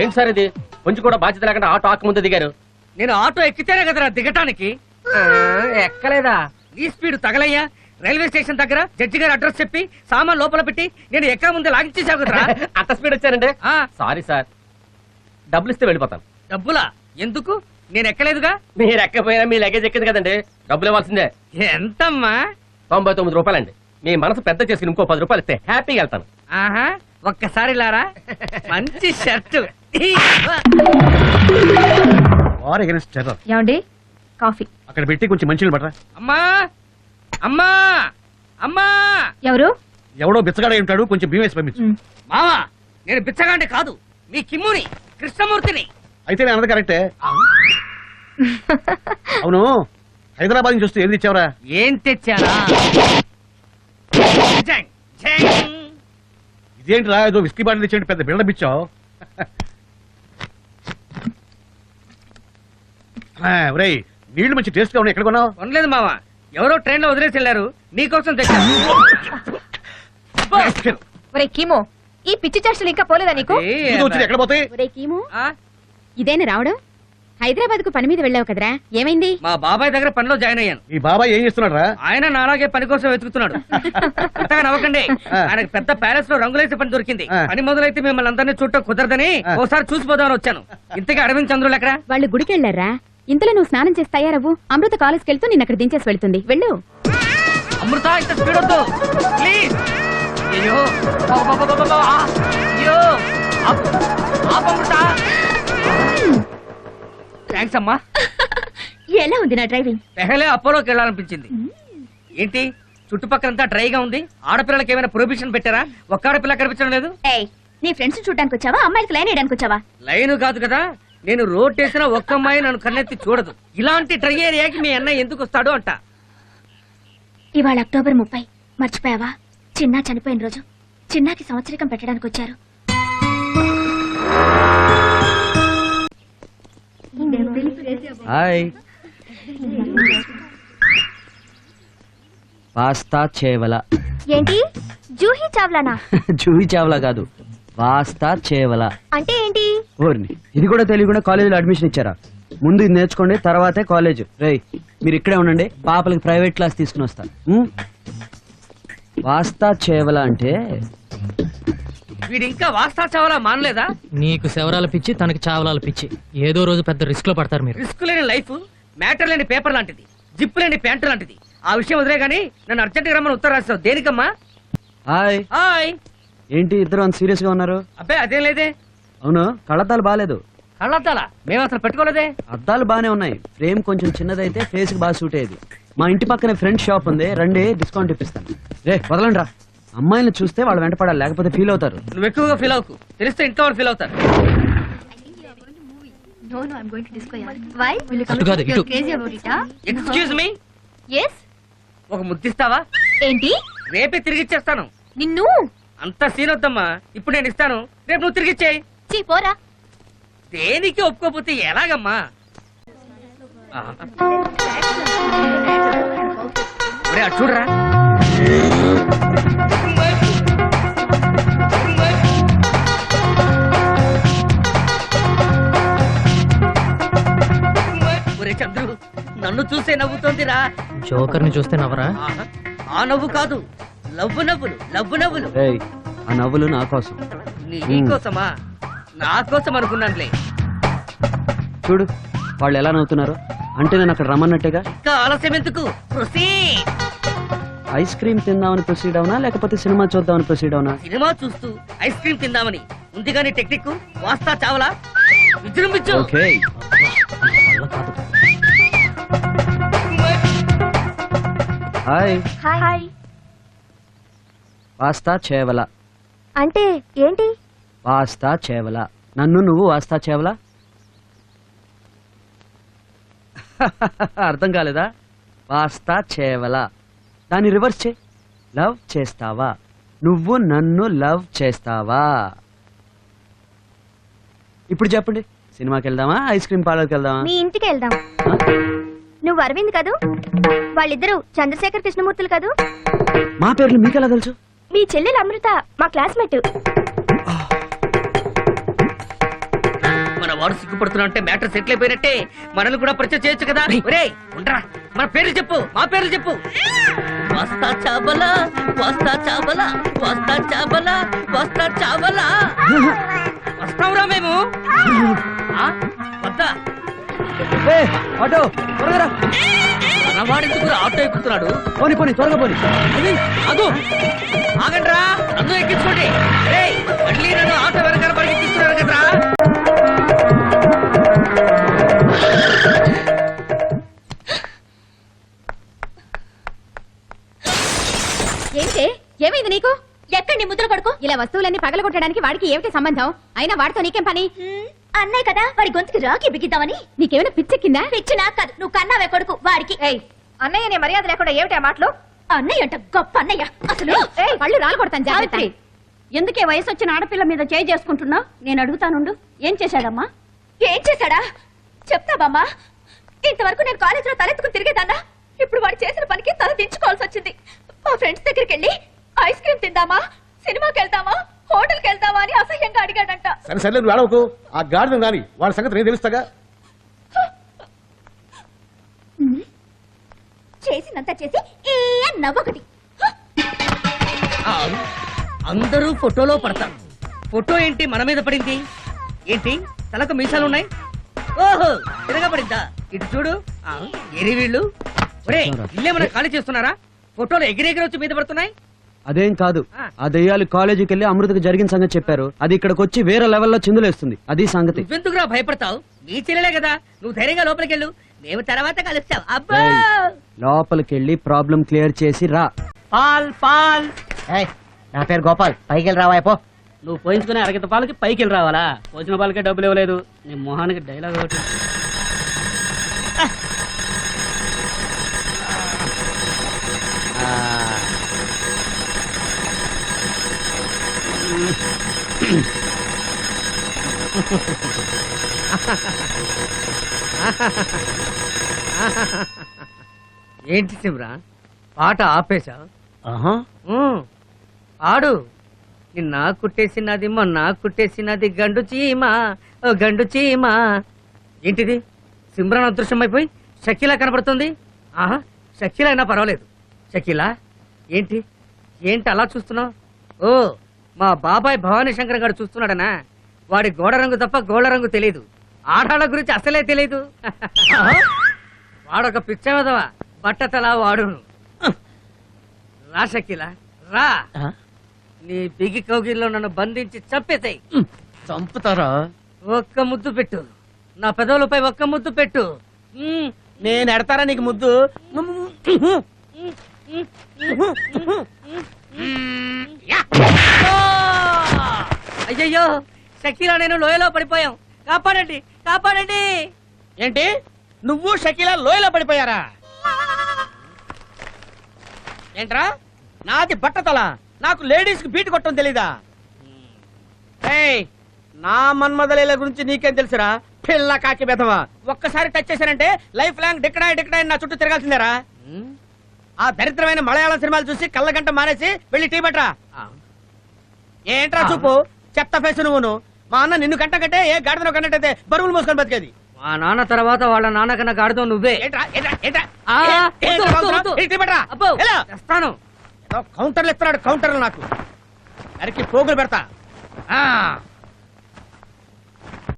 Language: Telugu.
ఏంటి సార్ ఇది? కొంచెం కూడా బాధ్యత లేకుండా ఆటో ఆకు ముందు దిగారు. నేను ఆటో ఎక్కితేనే కదరా దిగటానికి. ఎక్కలేదా? ఈ స్పీడ్ తగలయ్యా? రైల్వే స్టేషన్ దగ్గర జడ్జి గారి అడ్రస్ చెప్పి సామాన్ లోపల పెట్టి నేను ఎక్కడ ముందే లాగించేసావు కదరా? అంత స్పీడ్ వచ్చారండి? ఆ, సారీ సార్ డబ్బులు ఇస్తే వెళ్ళిపోతాను. డబ్బులా? ఎందుకు? నేను ఎక్కలేదుగా? మీరు ఎక్కపోయినా మీ లగేజ్ ఎక్కింది కదండి? డబ్బులు ఇవ్వాల్సిందే. ఎంతమ్మా? తొంభై తొమ్మిది రూపాయలండి. మీ మనసు పెద్ద చేసుకుని ఇంకో పది రూపాయలు ఇస్తే హ్యాపీగా వెళ్తాను. ఆహా. ఒక్కసారి లారా. మంచి షర్ట్. వార్ అగెన్స్ట్ టెర్రర్ ఏమండి? కాఫీ. అక్కడ పెట్టి కొంచెం మంచిలు పట్టరా. అమ్మా! అమ్మా! అమ్మా! ఎవరు? ఎవడో బిచ్చగాడ ఉంటాడు కొంచెం వేసి పంపించు. మావా నేను బిచ్చగాండి కాదు మీ కిమ్ముని కృష్ణమూర్తిని. అయితే నేను అన్నది కరెక్టే. అవును హైదరాబాద్ నుంచి వస్తే ఏది ఇచ్చావరా ఏం తెచ్చారా జంగ్. ఇదేంటిరా ఏదో విస్కీ బాటిల్ ఇచ్చేయండి పెద్ద బిల్డప్ ఇచ్చావు? ఒరేయ్ నీళ్ళు మంచి టేస్ట్గా ఉన్నాయి. ఎక్కడ కొన్నావు? కొనలేదు మావా. ఎవరో ట్రైన్లో వదిలేసి వెళ్ళారు. నీకోసం తెచ్చాను. ఒరే కీమో ఈ పిచ్చి చేష్టలు ఇంకా పోలేదా నీకు? ఏ, ఇది వచ్చింది ఎక్కడ పోతాయి? ఒరే కీమో ఆ, ఇదేనా రావడం? హైదరాబాద్కు పని మీద వెళ్ళావు కదరా? ఏమైంది? మా బాబాయ్ దగ్గర పనిలో జాయిన్ అయ్యాను. ఈ బాబాయ్ ఏం చేస్తున్నాడు రా ఆయన నాలాగే పని కోసం వెతుకుతున్నాడు. అంతగా నవ్వకండి. ఆయనకు పెద్ద ప్యాలెస్లో రంగులేసే పని దొరికింది. పని మొదలైతే మిమ్మల్ని అందరినీ చూడటం కుదరదని ఆ. ఓసారి చూసిపోదామని వచ్చాను. ఇంతకీ అరవింద్ చంద్రులు ఎక్కడ? వాళ్ళు గుడికి వెళ్ళారా? ఇంతలో నువ్వు స్నానం చేసి తయారవ్వు అమృత కాలేజ్కి వెళ్తూ నిన్న అక్కడ దించేసి వెళ్తుంది. వెళ్ళు. అమృత ఇంత స్పీడ్ వద్దు. ప్లీజ్. అయ్యో. అమృత. థ్యాంక్స్ అమ్మా. ఎలా ఉంది నా డ్రైవింగ్? పెహలే అపోలోకి వెళ్ళాలనిపించింది. ఏంటి? చుట్టుపక్కలంతా డ్రైగా ఉంది? ఆడపిల్లలకి ఏమైనా ప్రొహిబిషన్ పెట్టారా? ఒక్క ఆడపిల్ల కనిపించడం లేదు? నీ ఫ్రెండ్స్ చూడడానికి వచ్చావా? అమ్మాయిలకి లైన్ వేయడానికి వచ్చావా? లైన్ కాదు కదా. నేను రోడ్ వేసిన ఒక్క అమ్మాయి నన్ను కన్నెత్తి చూడదు. ఇలాంటి డ్రై ఏరియాకి మీ అన్న ఎందుకు వస్తాడు అంట. ఇవాళ అక్టోబర్ ముప్పై. మర్చిపోయావా? చిన్నా చనిపోయిన రోజు చిన్నాకి సంవత్సరికం పెట్టడానికి వచ్చారు. హాయ్ వాస్తా చేవల ఏంటి? జూహీ చావ్లానా? జూహి చావల కాదు. వాస్తా చేవల అంటే ఏంటి? ఓర్ని ఇది కూడా తెలియకుండా కాలేజీలో అడ్మిషన్ ఇచ్చారా? ముందు ఇది నేర్చుకోండి తర్వాతే కాలేజ్. రేయ్ మీరు ఇక్కడే ఉండండి పాపలకి ప్రైవేట్ క్లాస్ తీసుకుని వస్తా. ఉం? వాస్తా చేవల అంటే వీడు ఇంకా వాస్తా చావాలా మానలేదా? నీకు శవరాల పిచ్చి తనకి చావలాల పిచ్చి. ఏదో రోజు పెద్ద రిస్క్లో పడతారు మీరు. రిస్క్ లేని లైఫ్ మ్యాటర్ లేని పేపర్ లాంటిది జిప్ లేని ప్యాంటు లాంటిది. ఆ విషయం వదిలే గానీ నన్ను అర్జెంట్గా రమ్మని ఉత్తరం రాస్తావు దేనికమ్మా? హాయ్. హాయ్. ఏంటి ఇద్దరు అంత సీరియస్గా ఉన్నారు? అబ్బే అదేం లేదే. అవును కళ్ళద్దాలు బాగాలేదు కళ్ళద్దాలా? మేము అసలు పెట్టుకోలేదే. అద్దాలు బానే ఉన్నాయి. ఫ్రేమ్ కొంచెం చిన్నదైతే ఫేస్కి బాగా సూట్ అయ్యేది. మా ఇంటి పక్కనే ఫ్రెండ్ షాప్ ఉంది. రండి డిస్కౌంట్ ఇప్పిస్తాను. రే వదలండి రా. అమ్మాయిని చూస్తే వాళ్ళు వెంట పడాలి లేకపోతే ఫీల్ అవుతారు. నువ్వు ఎక్కువగా ఫీల్ అవుకు తెలిస్తే ఇంట్లో వాళ్ళు ఫీల్ అవుతారు ఎక్స్క్యూజ్ మీ yes? ఒక ముద్దిస్తావా? ఏంటి? రేపే తిరిగి ఇచ్చేస్తాను. నిన్ను? అంత సీన్ వద్దమ్మా. ఇప్పుడు నేను ఇస్తాను. రేపు నువ్వు తిరిగి ఇచ్చేయి. చీ పోరా. దేనికి ఒప్పుకోపోతే ఎలాగమ్మా? ఆ. అటు చూడరా ఒరే చంద్రు నన్ను చూసే నవ్వుతోందిరా. జోకర్ని చూస్తే ఆహా, ఆ నవ్వు కాదు. లవ్వు నవ్వులు లవ్వు నవ్వులు. ఆ నవ్వులు నా కోసం. నీ కోసమా? నా కోసం అనుకున్నానులే. చూడు వాళ్ళు ఎలా నవ్వుతున్నారు. అంటే నేను అక్కడ రమ్మన్నట్టుగా? ఇంకా ఆలస్యం ఎందుకు. ఐస్ క్రీమ్ తిందామని ప్రొసీడ్ అవునా? లేకపోతే సినిమా చూద్దామని ప్రొసీడ్ అవునా? సినిమా చూస్తూ ఐస్ క్రీమ్ తిందామని. ఉంది కానీ టెక్నిక్? వాస్తా చావలా? విజృంభించు. ఓకే. హాయ్. హాయ్. వాస్తా చేవల. అంటే ఏంటి? వాస్తా చేవల. నన్ను నువ్వు వాస్తా చేవల? అర్థం కాలేదా? వాస్తా చేవల. దాన్ని రివర్స్ చే లవ్ చేస్తావా? నువ్వు నన్ను లవ్ చేస్తావా? ఇప్పుడు చెప్పండి. సినిమాకి వెళ్దామా? ఐస్ క్రీమ్ పార్లర్కి వెళ్దామా? మీ ఇంటికి వెళ్దాం? నువ్వు అరవింద్ కదూ? వాళ్ళిద్దరూ చంద్రశేఖర్ కృష్ణమూర్తులు కదూ? మా పేర్లు మీకెలా తెలుసు? మీ చెల్లెలు అమృత మా క్లాస్మేట్ వాడు సిగ్గుపడుతున్నా అంటే మ్యాటర్ సెటిల్ అయిపోయినట్టే మనల్ని కూడా పరిచయం చేయొచ్చు కదా. ఒరే ఉండరా. మన పేర్లు చెప్పు మా పేర్లు చెప్పు. వస్తా చాబలా వస్తా చాబలా వస్తా చాబలా వస్తా చాబలా వస్తాంరా మేము? వద్దా. ఏ, ఆటో త్వరగా రా. మనవాడెందుకు ఆటో ఎక్కుతున్నాడు. పోనీ పోనీ త్వరగా పోనీ. అది అదు. ఆగండ్రా. నన్ను ఎక్కించుకోండి. రేయ్, మళ్ళీ నన్ను ఆటో వస్తువులన్నీ పగలగొట్టడానికి వాడికి ఏమిటి సంబంధం? అయినా వాడితో నీకేం పని? అన్నయ్య కదా వాడి గొంతుకి రాకి బిగిద్దామని. నీకేమైనా పిచ్చెక్కిందా పిచ్చి నాకు కాదు నువ్వు కన్నావే కొడుకు వాడికి. అన్నయ్య నీ మర్యాద లేకుండా ఏమిటి మాటలు? అన్నయ్య అంట గొప్ప అన్నయ్య అసలు. పళ్ళు రాలు కొడతాను జాగ్రత్త. ఎందుకే వయసు వచ్చిన ఆడపిల్ల మీద చేయి చేసుకుంటున్నా నేను అడుగుతానుండు. ఏం చేశాడమ్మా? ఏం చేశాడా? చెప్తావమ్మా. ఇంతవరకు నేను కాలేజీలో తలెత్తుకుని తిరిగేదాన్నా. ఇప్పుడు వాడు చేసిన పనికి తల దించుకోవాల్సి వచ్చింది మా ఫ్రెండ్స్ దగ్గరికి వెళ్ళి ఐస్ క్రీమ్ తిందామా? సినిమాకి వెళ్దామా హోటల్కి వెళ్దామా అని అసహ్యంగా అడిగాడంట. సరే సరే నువ్వు ఏడవకు. ఆ గాడిదం కానీ వాళ్ళ సంగతి నేను తెలుస్తాగా? చేసినంత చేసి ఏ నవ్వొకటి ఆ, అందరూ ఫోటోలో పడతారు ఫోటో ఏంటి మన మీద పడింది? ఏంటి? తలకు మీసాలున్నాయి? ఓహో తిరగబడిందా? ఇటు చూడు. ఆ, ఎరి వీళ్ళు. ఒరే ఇల్లేమన్నా ఖాళీ చేస్తున్నారా? ఫోటోలు ఎగిరెగిరి వచ్చి మీద పడుతున్నాయి? అదేం కాదు. ఆ. దెయ్యాలు కాలేజీకి వెళ్ళి అమృతకు జరిగిన సంగతి చెప్పారు. అది ఇక్కడికి వచ్చి వేరే లెవెల్లో చిందులేస్తుంది. అది సంగతి. నువ్వెందుకురా భయపడతావు? నీ చెల్లెలే కదా. నువ్వు ధైర్యంగా లోపలికి వెళ్ళు. మేము తర్వాత కలుస్తాం. అబ్బా! లోపలికి వెళ్ళి ప్రాబ్లం క్లియర్ చేసి రా. పాల్ పాల్. నా పేరు గోపాల్. పైకి వెళ్ళి రావా పో. నువ్వు పోయించుకునే అరగత పాలకి పైకి వెళ్ళి రావాలా? పోసిన పాలకే డబ్బులు ఇవ్వలేదు. నీ మొహానికి డైలాగ్ ఒకటి. ఏంటి శివరా పాట ఆపేశా? ఆడు. నిన్న కుట్టేసినది మొన్న కుట్టేసినది గండు చీమ ఓ గండు చీమ. ఏంటిది? సిమ్రాన్ అదృశ్యం అయిపోయి షకీలా కనబడుతుంది ఆహా షకీలా అయినా పర్వాలేదు. షకీలా? ఏంటి? ఏంటి అలా చూస్తున్నావు? ఓ మా బాబాయ్ భవానీ శంకర్ గారు చూస్తున్నాడనా వాడి గోడ రంగు తప్ప గోడ రంగు తెలియదు ఆడాళ్ళ గురించి అసలే తెలియదు వాడొక పిచ్చవదవా బట్టతలా వాడును రా షకీలా రా నీ బిగి కౌగిల్లో నన్ను బంధించి చంపేసాయి చంపుతారా ఒక్క ముద్దు పెట్టు నా పెదవులపై ఒక్క ముద్దు పెట్టు. నేను ఎడతారా నీకు ముద్దు! అయ్యయ్యో షకీలా నేను లోయలో పడిపోయాం. కాపాడండి కాపాడండి. ఏంటి? నువ్వు షకీలా లోయలో పడిపోయారా? ఏంట్రా? నాది బట్టతల. నాకు లేడీస్కి బీట్ కొట్టడం తెలీదా? నా మన్మదలీల గురించి నీకేం తెలుసురా? పిల్ల కాకి బెదవా ఒక్కసారి టచ్ చేశానంటే లైఫ్ లాంగ్ డిక్కడాయి డిక్కడాయి నా చుట్టూ తిరగాల్సిందేరా. ఆ దరిద్రమైన మలయాళం సినిమాలు చూసి కళ్ళగంట మానేసి వెళ్ళి టీ పట్రా ఆ. ఏంట్రా చూపు? చెత్త ఫేసు నువ్వును మా అన్న నిన్ను కంట కంటే ఏ గాడిదను కన్నట్టయితే బరువులు మోసుకొని బతికేది మా నాన్న తర్వాత వాళ్ళ నాన్న కన్నా గాడితో నువ్వే ఏంట్రా ఏంట్రా ఏంట్రా ఆ, ఏ- వద్దు, ఏంట్రా వద్దు, బాగుతున్నావు? వద్దు. వెళ్ళి టీ పట్రా. అబ్బో వెళ్ళు. తెస్తాను ఏదో కౌంటర్లు ఇస్తున్నాడు కౌంటర్లు నాకు అరికి పోగులు పెడతా ఆ